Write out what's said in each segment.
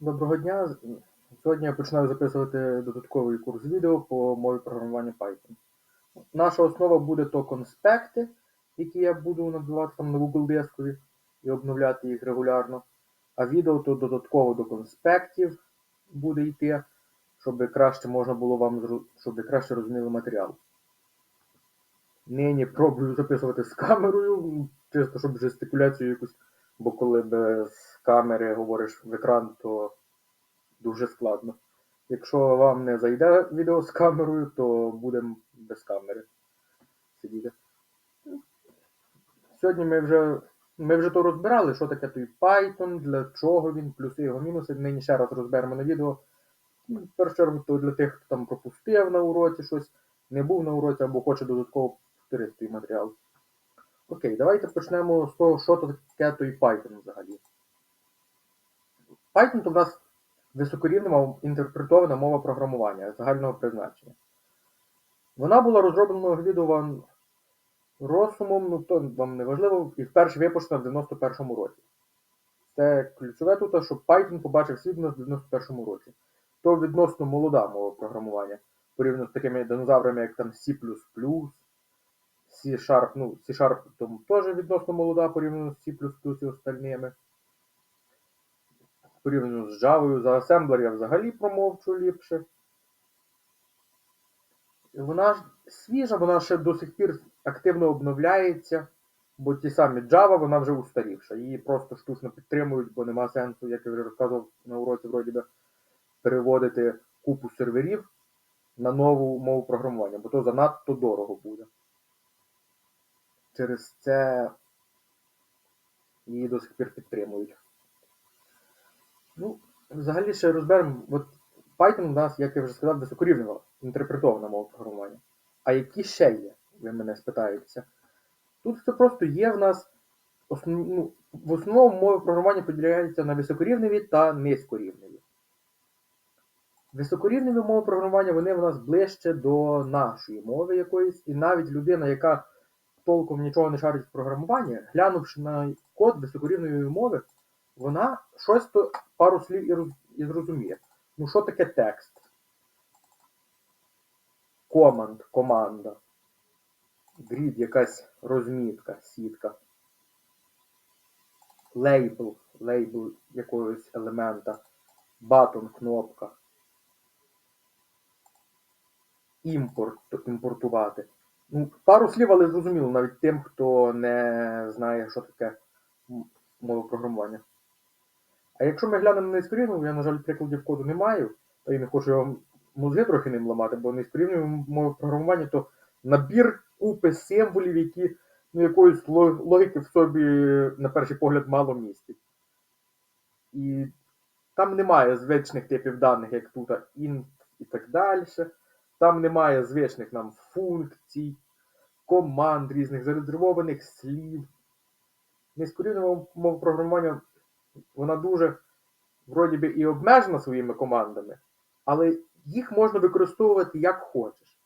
Доброго дня. Сьогодні я починаю записувати додатковий курс відео по мові програмування Python. Наша основа буде то конспекти, які я буду набивати там на Google дискові і обновляти їх регулярно. А відео то додатково до конспектів буде йти, щоб краще можна було вам щоб ви краще розуміли матеріал. Нині пробую записувати з камерою, чисто щоб жестикуляцію якусь, бо коли без камери говориш в екран, то дуже складно. Якщо вам не зайде відео з камерою, то будемо без камери сидіти. Сьогодні ми вже, ми вже то розбирали, що таке той Python, для чого він, плюси його мінуси. Нині ще раз розберемо на відео. Ну, В першу чергу, то для тих, хто там пропустив на уроці щось, не був на уроці або хоче додатково повторити той матеріал. Окей, давайте почнемо з того, що то таке той Python взагалі. Python то в нас високорівна інтерпретована мова програмування загального призначення. Вона була розроблена Гвідован Росумом, ну то вам не важливо, і вперше випущена в 91-му році. Це ключове тут, що Python побачив світ нас в 91-му році. То відносно молода мова програмування, порівняно з такими динозаврами, як там C++, C-Sharp, ну, C-Sharp тому теж відносно молода порівняно з C++ і остальними порівняно з Java, за асемблер я взагалі промовчу ліпше. Вона ж свіжа, вона ще до сих пір активно обновляється, бо ті самі Java, вона вже устарівша. Її просто штучно підтримують, бо нема сенсу, як я вже розказував на уроці, вроді би, переводити купу серверів на нову мову програмування, бо то занадто дорого буде. Через це її до сих пір підтримують. Ну, взагалі ще розберемо. От Python у нас, як я вже сказав, високорівнева інтерпретована мова програмування. А які ще є, ви мене спитаєтеся? Тут все просто є в нас основ... ну, в основному мови програмування поділяються на високорівневі та низькорівневі. Високорівневі мови програмування вони в нас ближче до нашої мови якоїсь, і навіть людина, яка толком нічого не шарить в програмуванні, глянувши на код високорівневої мови, вона щось то пару слів і, роз... і зрозуміє. Ну, що таке текст? Команд, команда. Грід, якась розмітка, сітка. Лейбл, лейбл якогось елемента. Батон, кнопка. Імпорт, імпортувати. Ну, пару слів, але зрозуміло навіть тим, хто не знає, що таке мова програмування. А якщо ми глянемо на низькорівневу, я, на жаль, прикладів коду не маю, та й не хочу вам мозги трохи ним ламати, бо низькорівневе мови програмування то набір купи символів, які ну, якоїсь логіки в собі, на перший погляд, мало містять. І там немає звичних типів даних, як тут int і так далі. Там немає звичних нам функцій, команд різних, зарезервованих слів. Низькорівнева мова програмування вона дуже вроді би і обмежена своїми командами, але їх можна використовувати як хочеш.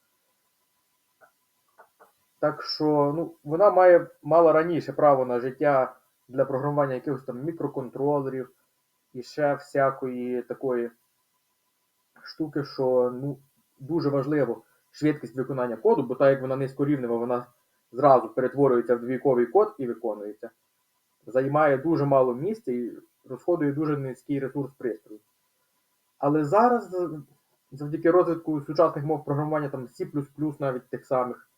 Так що ну, вона має мала раніше право на життя для програмування якихось там мікроконтролерів і ще всякої такої штуки, що ну, дуже важливо швидкість виконання коду, бо так як вона низькорівнева, вона зразу перетворюється в двійковий код і виконується. Займає дуже мало місця і розходує дуже низький ресурс пристрою. Але зараз, завдяки розвитку сучасних мов програмування, там C++, навіть тих самих,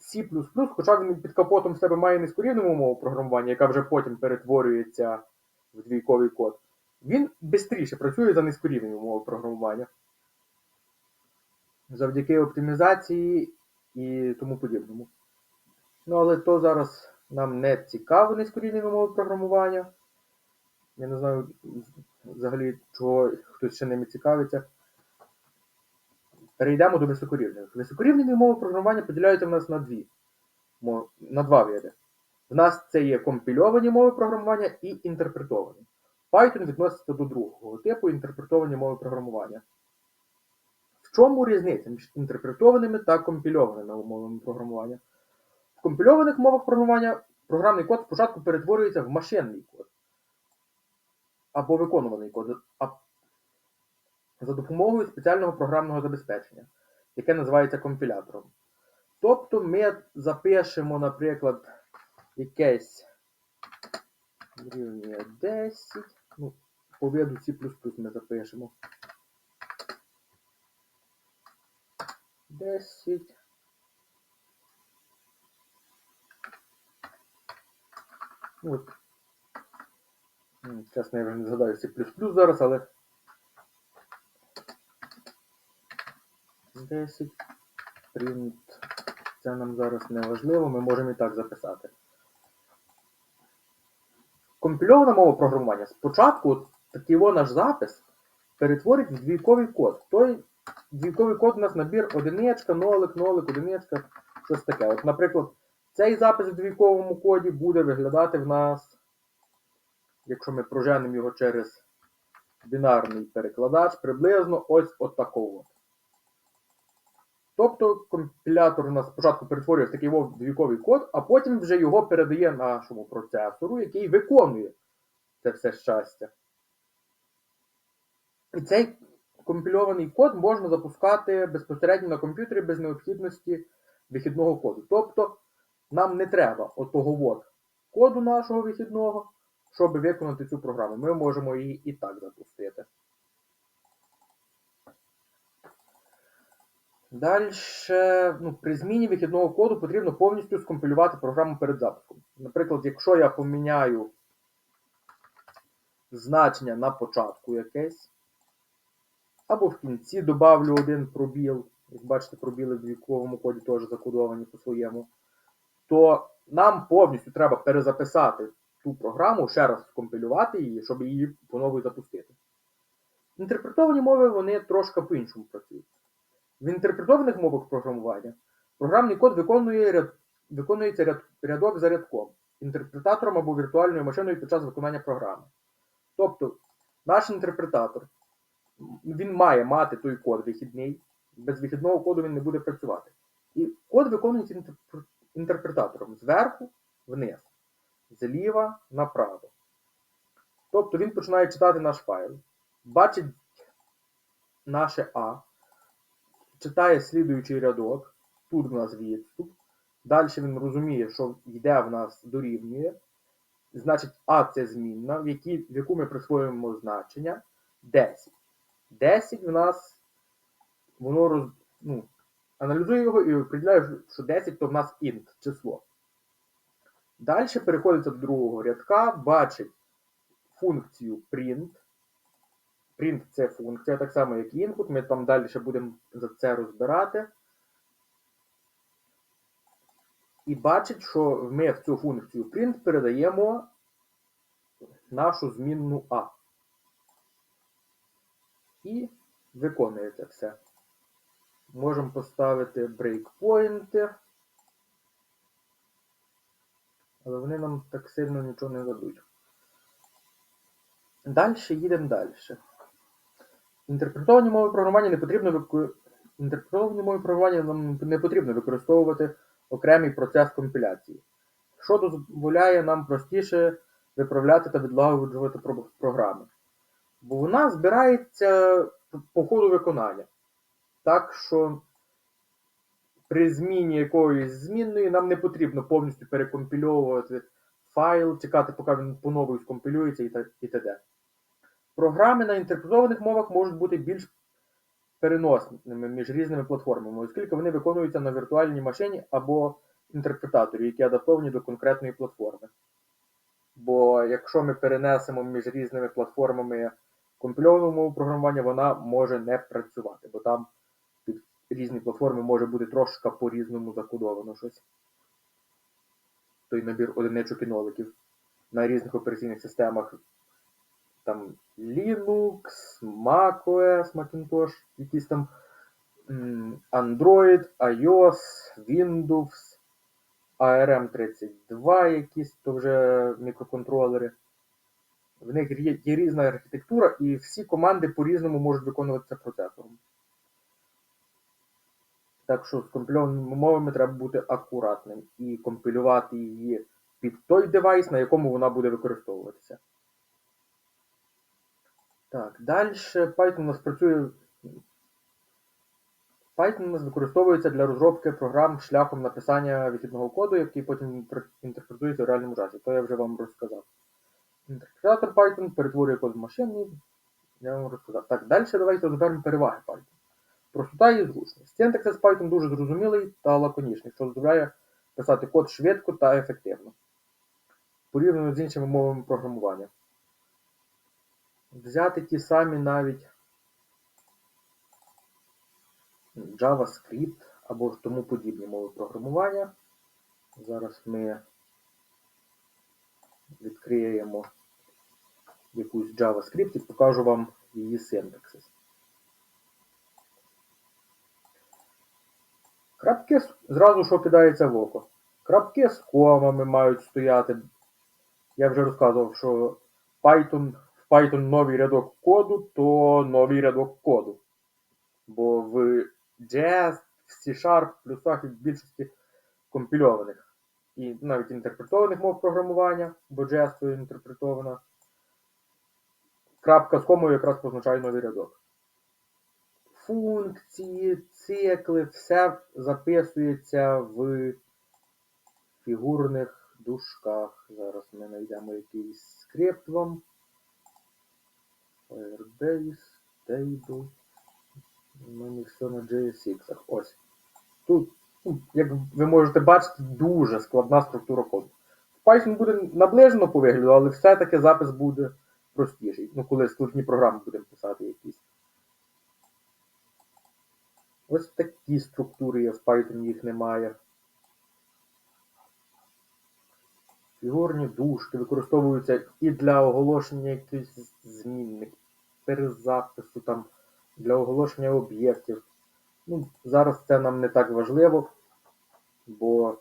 C++, хоча він під капотом в себе має низькорівневу мову програмування, яка вже потім перетворюється в двійковий код, він швидше працює за низькорівневу мову програмування. Завдяки оптимізації і тому подібному. Ну, але то зараз нам не цікаво низькорівневі мови програмування. Я не знаю взагалі, чого хтось ще ними цікавиться. Перейдемо до високорівневих. Високорівневі мови програмування поділяються в нас на дві. На два види. В нас це є компільовані мови програмування і інтерпретовані. Python відноситься до другого типу інтерпретовані мови програмування. Чому різниця між інтерпретованими та компільованими мовами програмування? В компільованих мовах програмування програмний код спочатку перетворюється в машинний код. або виконуваний код за допомогою спеціального програмного забезпечення, яке називається компілятором. Тобто ми запишемо, наприклад, якесь дорівнює 10, ну, по виду C++ ми запишемо. 10. Ну, От. Чесно, я не згадаю C++ зараз, але 10 print. Це нам зараз не важливо, ми можемо і так записати. Компільована мова програмування. Спочатку такий наш запис перетворить в двійковий код. Той двійковий код у нас набір одиничка, нолик, нолик, одиничка, щось таке. От, наприклад, цей запис в двійковому коді буде виглядати в нас, якщо ми проженемо його через бінарний перекладач, приблизно ось от такого. Тобто компілятор у нас спочатку перетворює в такий двійковий код, а потім вже його передає нашому процесору, який виконує це все щастя. І цей компільований код можна запускати безпосередньо на комп'ютері без необхідності вихідного коду. Тобто нам не треба отого от коду нашого вихідного, щоб виконати цю програму. Ми можемо її і так запустити. Далі, ну, при зміні вихідного коду потрібно повністю скомпілювати програму перед запуском. Наприклад, якщо я поміняю значення на початку якесь, або в кінці добавлю один пробіл, як бачите, пробіли в двійковому коді теж закодовані по-своєму, то нам повністю треба перезаписати ту програму, ще раз скомпілювати її, щоб її по-нову запустити. Інтерпретовані мови вони трошки по-іншому працюють. В інтерпретованих мовах програмування програмний код виконує ряд, виконується ряд, рядок за рядком, інтерпретатором або віртуальною машиною під час виконання програми. Тобто, наш інтерпретатор він має мати той код вихідний, без вихідного коду він не буде працювати. І код виконується інтерпретатором зверху вниз, зліва направо. Тобто він починає читати наш файл, бачить наше А читає слідуючий рядок, тут в нас відступ. Далі він розуміє, що йде в нас дорівнює. Значить, А це змінна, в, якій, в яку ми присвоюємо значення 10. 10 в нас воно роз, ну, аналізує його і определяє, що 10 то в нас int число. Далі переходиться до другого рядка, бачить функцію print. Print це функція, так само, як input. Ми там далі ще будемо за це розбирати. І бачить, що ми в цю функцію print передаємо нашу змінну A. І виконує це все. Можемо поставити брейкпоінти. Але вони нам так сильно нічого не дадуть. Далі їдемо далі. Інтерпретовані мови програмування не потрібно вику... Інтерпретовані мови програмування нам не потрібно використовувати окремий процес компіляції, що дозволяє нам простіше виправляти та відлагоджувати програми. Бо вона збирається по ходу виконання. Так що при зміні якоїсь змінної нам не потрібно повністю перекомпільовувати файл, чекати, поки він по-новому скомпілюється і т- і т.д. Програми на інтерпретованих мовах можуть бути більш переносними між різними платформами, оскільки вони виконуються на віртуальній машині або інтерпретаторі, які адаптовані до конкретної платформи. Бо якщо ми перенесемо між різними платформами компільовану мову програмування, вона може не працювати, бо там під різні платформи може бути трошки по-різному закодовано щось. Той набір одиничок і ноликів на різних операційних системах там Linux, macOS, Macintosh, якісь там Android, iOS, Windows, ARM32 якісь, то вже мікроконтролери. В них є, є різна архітектура, і всі команди по-різному можуть виконуватися процесором. Так що з компільованими мовами треба бути акуратним і компілювати її під той девайс, на якому вона буде використовуватися. Так, далі Python у нас працює. Python у нас використовується для розробки програм шляхом написання вихідного коду, який потім інтерпретується в реальному часі. То я вже вам розказав. Інтерпретатор Python перетворює код в машинний. Я вам розказав. Так, далі давайте розберемо переваги Python. Простота і зручність. Синтаксис Python дуже зрозумілий та лаконічний, що дозволяє писати код швидко та ефективно. Порівняно з іншими мовами програмування. Взяти ті самі навіть JavaScript або тому подібні мови програмування. Зараз ми відкриємо якусь JavaScript і покажу вам її синтаксис. Крапки зразу що кидається в око. Крапки з комами мають стояти. Я вже розказував, що Python, в Python новий рядок коду, то новий рядок коду. Бо в JS, в C-Sharp, плюсах і в більшості компільованих і навіть інтерпретованих мов програмування, бо то інтерпретована. Крапка з комою якраз позначає новий рядок. Функції, цикли, все записується в фігурних дужках. Зараз ми знайдемо якийсь скрипт вам. Firebase, table. У мене все на JSX. Ось. Тут, як ви можете бачити, дуже складна структура коду. В Python буде наближено по вигляду, але все-таки запис буде простіший. Ну, коли складні програми будемо писати якісь. Ось такі структури є в Python, їх немає. Фігурні дужки використовуються і для оголошення якихось змінних, перезапису, там, для оголошення об'єктів. Ну, зараз це нам не так важливо, бо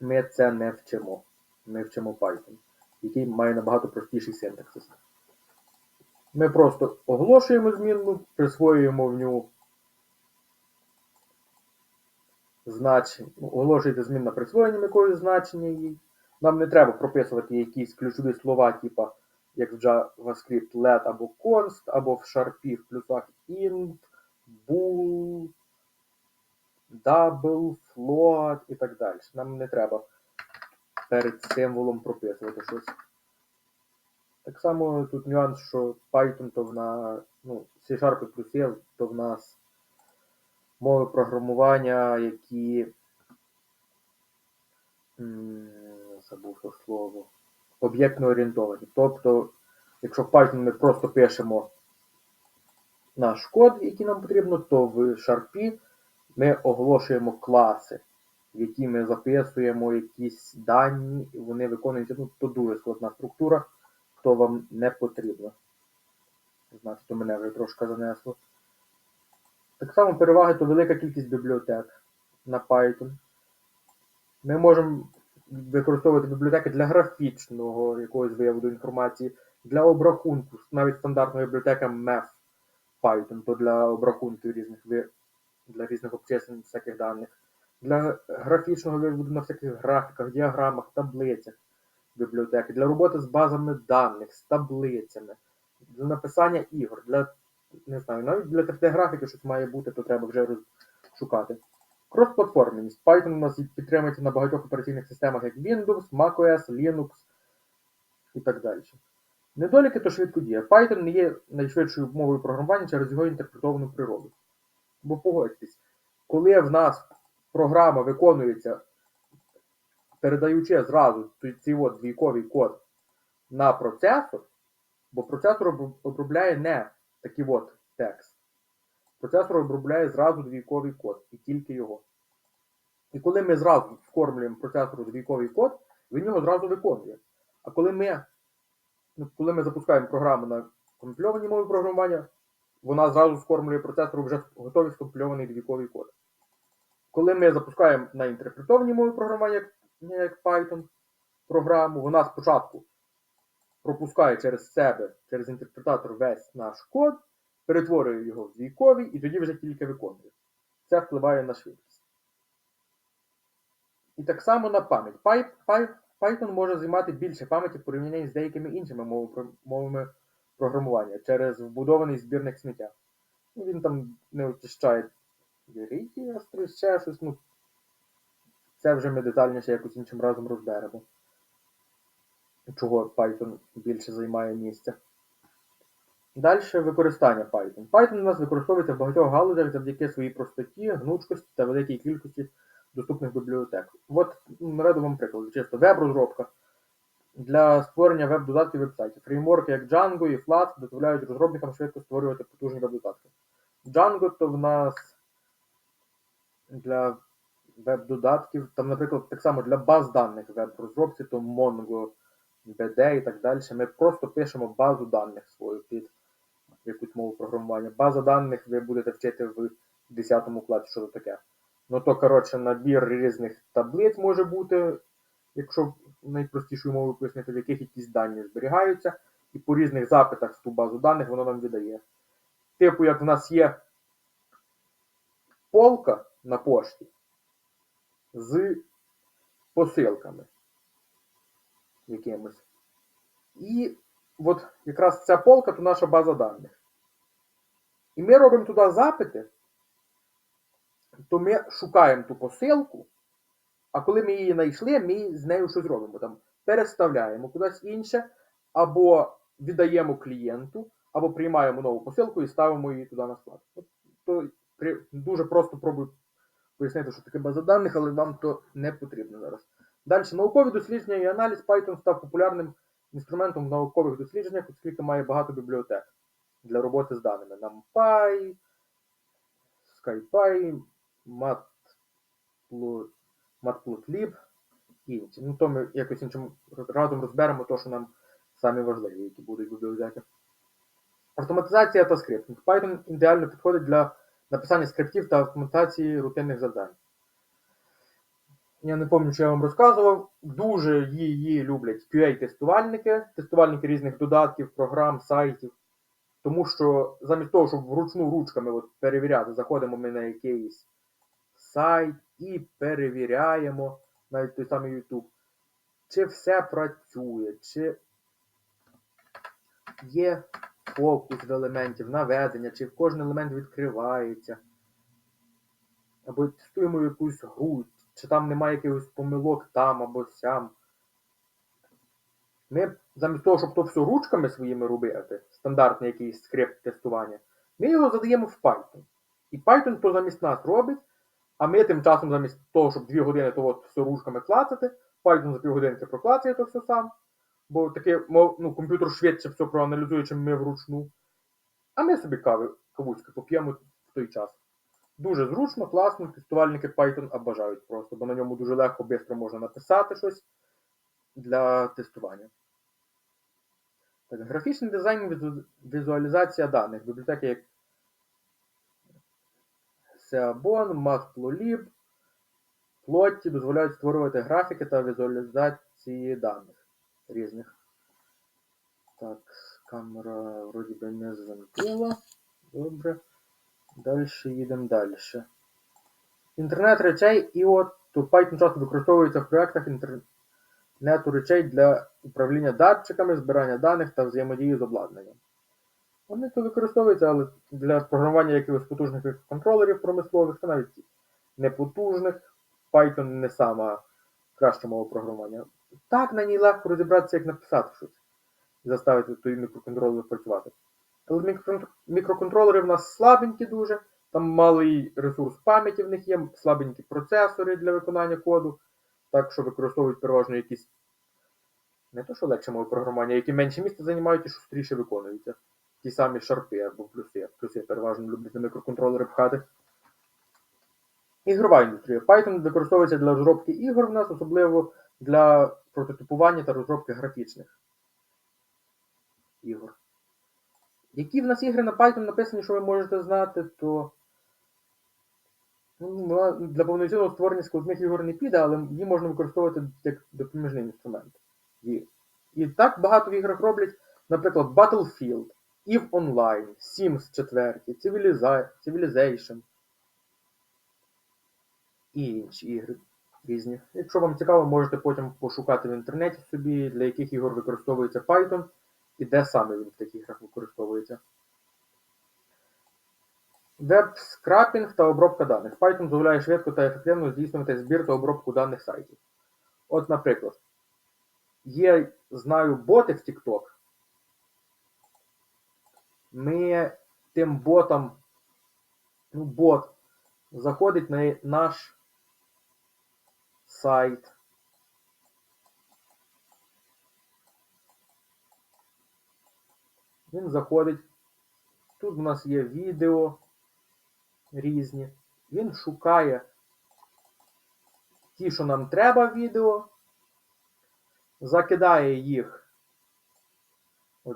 ми це не вчимо. Ми вчимо Python, який має набагато простіший синтаксис. Ми просто оголошуємо змінну, присвоюємо в нього значення, ну, оголошується змінна присвоєнням якогось значення їй. Нам не треба прописувати якісь ключові слова, типа як в JavaScript let або const, або в Sharp в плюсах int, bool, double, float і так далі. Нам не треба перед символом прописувати щось. Так само тут нюанс, що Python то в на, ну, C-Sharp і є, то в нас мови програмування, які. Забув то слово. Об'єктно орієнтовані. Тобто, якщо в Python ми просто пишемо наш код, який нам потрібно, то в Sharp ми оголошуємо класи, в які ми записуємо якісь дані, і вони виконуються. Ну, то дуже складна структура, то вам не потрібно. Значить, то мене вже трошки занесло. Так само переваги то велика кількість бібліотек на Python. Ми можемо використовувати бібліотеки для графічного якогось виводу інформації, для обрахунку, навіть стандартна бібліотека MEF Python, то для обрахунків різних для різних обчислень всяких даних, для графічного виводу на всяких графіках, діаграмах, таблицях бібліотеки, для роботи з базами даних, з таблицями, для написання ігор, для не знаю, навіть для 3D-графіки щось має бути, то треба вже розшукати. Кросплатформеність. Python у нас підтримується на багатьох операційних системах, як Windows, macOS, Linux і так далі. Недоліки то швидко діє. Python не є найшвидшою мовою програмування через його інтерпретовану природу. Бо погодьтесь, коли в нас програма виконується, передаючи зразу цей от двійковий код на процесор, бо процесор обробляє не такий от текст. Процесор обробляє зразу двійковий код і тільки його. І коли ми зразу скормлюємо процесору двійковий код, він його зразу виконує. А коли ми, коли ми запускаємо програму на компільованій мові програмування, вона зразу скормлює процесору вже готовий скомпільований двійковий код. Коли ми запускаємо на інтерпретованій мові програмування, як, Python, програму, вона спочатку пропускає через себе, через інтерпретатор весь наш код, перетворює його в двійковий і тоді вже тільки виконує. Це впливає на швидкість. І так само на пам'ять. Пай- Python може займати більше пам'яті в порівнянні з деякими іншими мовами, програмування через вбудований збірник сміття. Ну, Він там не очищає реєстри, ще щось. Ну, це вже ми детальніше якось іншим разом розберемо. Чого Python більше займає місця. Далі використання Python. Python у нас використовується в багатьох галузях завдяки своїй простоті, гнучкості та великій кількості доступних бібліотек. От наведу вам приклад. Чисто веб-розробка. Для створення веб-додатків веб-сайтів. Фреймворки як Django і Flask дозволяють розробникам швидко створювати потужні веб-додатки. Django то в нас для веб-додатків, там, наприклад, так само для баз даних веб-розробці, то Mongo, BD і так далі. Ми просто пишемо базу даних свою під якусь мову програмування. База даних ви будете вчити в 10 класі, що це таке. Ну то, коротше, набір різних таблиць може бути, якщо найпростішою мовою пояснити, в яких якісь дані зберігаються, і по різних запитах в ту базу даних воно нам видає. Типу, як в нас є полка на пошті з посилками якимось. І от якраз ця полка то наша база даних. І ми робимо туди запити, то ми шукаємо ту посилку, а коли ми її знайшли, ми з нею щось робимо. Там переставляємо кудись інше, або віддаємо клієнту, або приймаємо нову посилку і ставимо її туди на склад. От, то дуже просто пробую пояснити, що таке база даних, але вам то не потрібно зараз. Далі, наукові дослідження і аналіз Python став популярним інструментом в наукових дослідженнях, оскільки має багато бібліотек для роботи з даними. NumPy, SkyPy, Matplotlib і інші. Ну, то ми якось іншим разом розберемо те, що нам самі важливі, які будуть бібліотеки. Автоматизація та скриптинг. Python ідеально підходить для написання скриптів та автоматизації рутинних завдань. Я не пам'ятаю, що я вам розказував. Дуже її люблять QA-тестувальники, тестувальники різних додатків, програм, сайтів. Тому що замість того, щоб вручну ручками от перевіряти, заходимо ми на якийсь сайт і перевіряємо навіть той самий YouTube, чи все працює, чи є фокус в елементів, наведення, чи кожен елемент відкривається. Або тестуємо якусь гру, чи там немає якихось помилок там або сям. Ми замість того, щоб то все ручками своїми робити, стандартний якийсь скрипт тестування, ми його задаємо в Python. І Python то замість нас робить, а ми тим часом замість того, щоб 2 години то от все ручками клацати, Python за півгодинки проклацає то все сам. Бо таке, ну, комп'ютер швидше все проаналізує, чим ми вручну. А ми собі кави, кавуськи поп'ємо в той час. Дуже зручно, класно, тестувальники Python обажають просто, бо на ньому дуже легко, швидко можна написати щось для тестування. Так, графічний дизайн, візу- візуалізація даних. Бібліотеки як Seabon, Matplotlib, Plotty дозволяють створювати графіки та візуалізації даних різних. Так, камера вроді би не замкнула. Добре. Далі їдемо далі. Інтернет речей і от Python часто використовується в проєктах інтернету речей для управління датчиками, збирання даних та взаємодії з обладнанням. Вони то використовуються, але для програмування якихось потужних контролерів промислових та навіть непотужних. Python не сама краща мова програмування. Так на ній легко розібратися, як написати щось заставити той мікроконтролер працювати. Але мікроконтролери в нас слабенькі дуже, там малий ресурс пам'яті в них є, слабенькі процесори для виконання коду, так що використовують переважно якісь не то, що легше мови програмування, які менше місця займають і шустріше виконуються. Ті самі шарпи або плюси. Плюси переважно люблять на мікроконтролери пхати. Ігрова індустрія. Python використовується для розробки ігор в нас, особливо для прототипування та розробки графічних ігор. Які в нас ігри на Python написані, що ви можете знати, то ну, для повноцінного створення складних ігор не піде, але її можна використовувати як допоміжний інструмент. І, і так багато в іграх роблять, наприклад, Battlefield, EVE Online, Sims 4, Civilization і інші ігри різні. Якщо вам цікаво, можете потім пошукати в інтернеті собі, для яких ігор використовується Python, і де саме він в таких іграх використовується. Веб-скрапінг та обробка даних. Python дозволяє швидко та ефективно здійснювати збір та обробку даних сайтів. От, наприклад, є, знаю, боти в TikTok. Ми тим ботам, ну, бот заходить на наш сайт. Він заходить. Тут у нас є відео різні. Він шукає ті, що нам треба відео, закидає їх.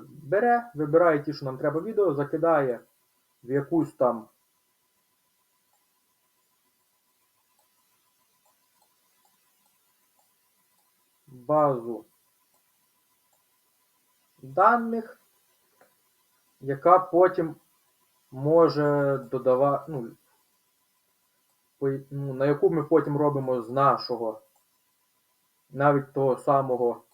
Бере, вибирає ті, що нам треба відео, закидає в якусь там базу даних, яка потім може додавати, ну, ну, на яку ми потім робимо з нашого, навіть того самого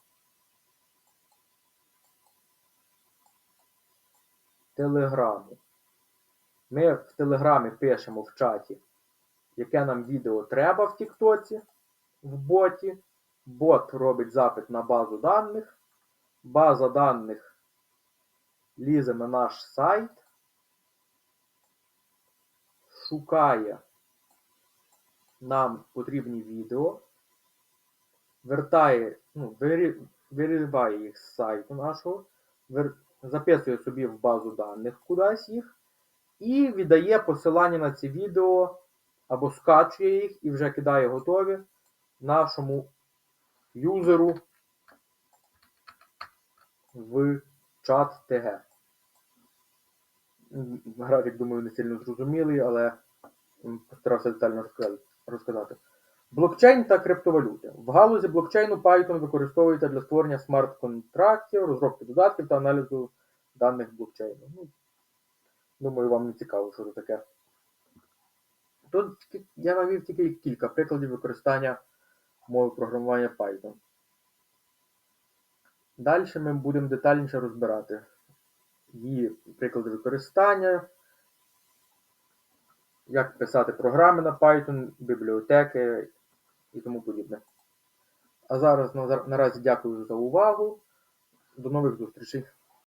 телеграму. Ми в телеграмі пишемо в чаті, яке нам відео треба в Тіктоці, в боті. Бот робить запит на базу даних. База даних лізе на наш сайт, шукає нам потрібні відео, вертає, ну, вириває їх з сайту нашого, вер- записує собі в базу даних кудись їх і віддає посилання на ці відео або скачує їх і вже кидає готові нашому юзеру в чат ТГ. Графік, думаю, не сильно зрозумілий, але постарався детально розказати-. Блокчейн та криптовалюти. В галузі блокчейну Python використовується для створення смарт-контрактів, розробки додатків та аналізу даних блокчейну. Ну, думаю, вам не цікаво, що це таке. Тут я навів тільки кілька прикладів використання мови програмування Python. Далі ми будемо детальніше розбирати її приклади використання, як писати програми на Python, бібліотеки і тому подібне. А зараз на- наразі дякую за увагу. До нових зустрічей.